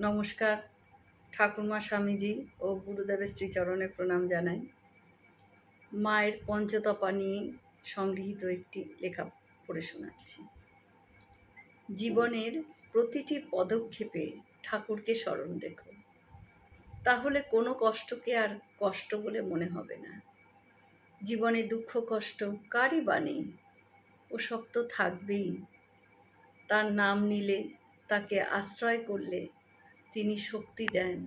নমস্কার, ঠাকুরমা স্বামীজি ও গুরুদেবের শ্রীচরণে প্রণাম জানাই। মায়ের পঞ্চতপা নিয়ে সংগৃহীত একটি লেখা পড়ে শোনাচ্ছি। জীবনের প্রতিটি পদক্ষেপে ঠাকুরকে স্মরণ রেখো। তাহলে কোনো কষ্টকে আর কষ্ট বলে মনে হবে না। জীবনে দুঃখ, কষ্ট কারই বা নেই। ওসব তো থাকবেই। তার নাম নিলে তাকে আশ্রয় করলে তিনি শক্তি দেন।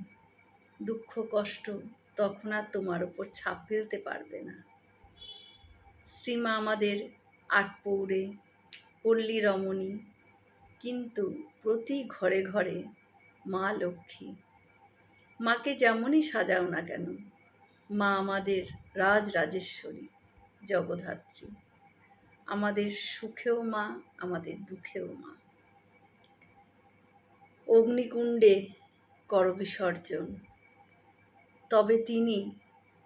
দুঃখ, কষ্ট তখন আর তোমার ওপর ছাপ ফেলতে পারবে না। শ্রীমা আমাদের আটপৌরে, পল্লী রমণী, কিন্তু প্রতি ঘরে ঘরে মা লক্ষ্মী। মাকে যেমনই সাজাও না কেন, মা আমাদের রাজ রাজেশ্বরী জগধাত্রী। আমাদের সুখেও মা, আমাদের দুঃখেও মা। অগ্নিকুণ্ডে কর বিসর্জন তবে তিনি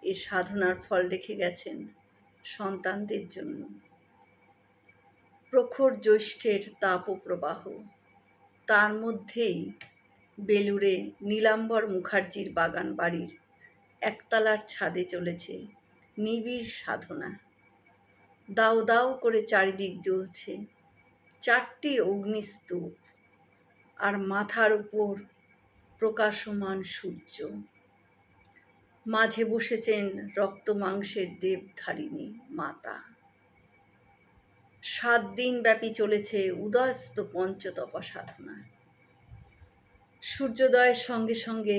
এ সাধনার ফল রেখে গেছেন সন্তানদের জন্য। প্রখর জ্যৈষ্ঠের তাপপ্রবাহ, তার মধ্যেই বেলুড়ে নীলাম্বর মুখার্জির বাগান বাড়ির একতলার ছাদে চলেছে নিবিড় সাধনা। দাও দাও করে চারিদিক জ্বলছে, চারটি অগ্নিস্তূপ আর মাথার উপর প্রকাশমান সূর্য। মাঝে বসেছেন রক্ত মাংসের দেবধারিণী মাতা। সাত দিন ব্যাপী চলেছে উদয়স্ত পঞ্চতপা সাধনা। সূর্যোদয়ের সঙ্গে সঙ্গে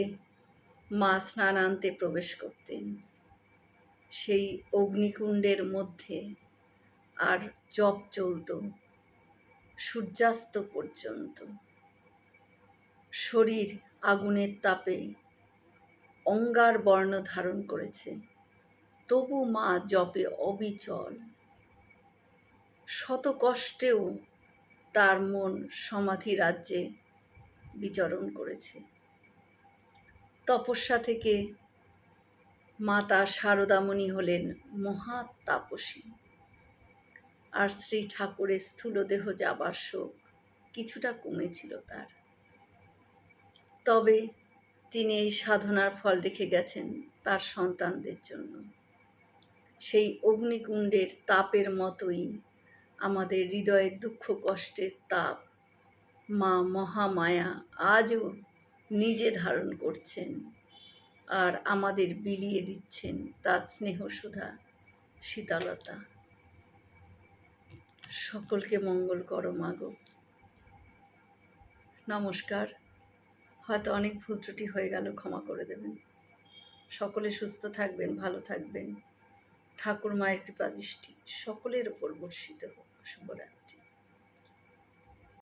মা স্নানান্তে প্রবেশ করতেন। সেই অগ্নিকুণ্ডের মধ্যে আর জপ চলত সূর্যাস্ত পর্যন্ত। শরীর আগুনের তাপে অঙ্গার বর্ণ ধারণ করেছে। তবু মা জপে অবিচল। শত কষ্টেও তার মন সমাধি রাজ্যে বিচরণ করেছে। তপস্যা থেকে মাতা শারদামণি হলেন মহা তাপসী। আর শ্রী ঠাকুরের স্থূলদেহ যাবার শোক কিছুটা কমেছিল তার। তবে তিনি এই সাধনার ফল রেখে গেছেন তার সন্তানদের জন্য। সেই অগ্নিকুণ্ডের তাপের মতোই আমাদের হৃদয়ের দুঃখ কষ্টের তাপ মা মহামায়া আজও নিজে ধারণ করছেন আর আমাদের বিলিয়ে দিচ্ছেন তার স্নেহ সুধা শীতলতা। সকলকে মঙ্গল করো মাগো নমস্কার। হয়তো অনেক ভুল ত্রুটি হয়ে গেল, ক্ষমা করে দেবেন। সকলে সুস্থ থাকবেন, ভালো থাকবেন। ঠাকুর মায়ের কৃপা দৃষ্টি সকলের উপর বর্ষিত হোক। শুভরাত্রি।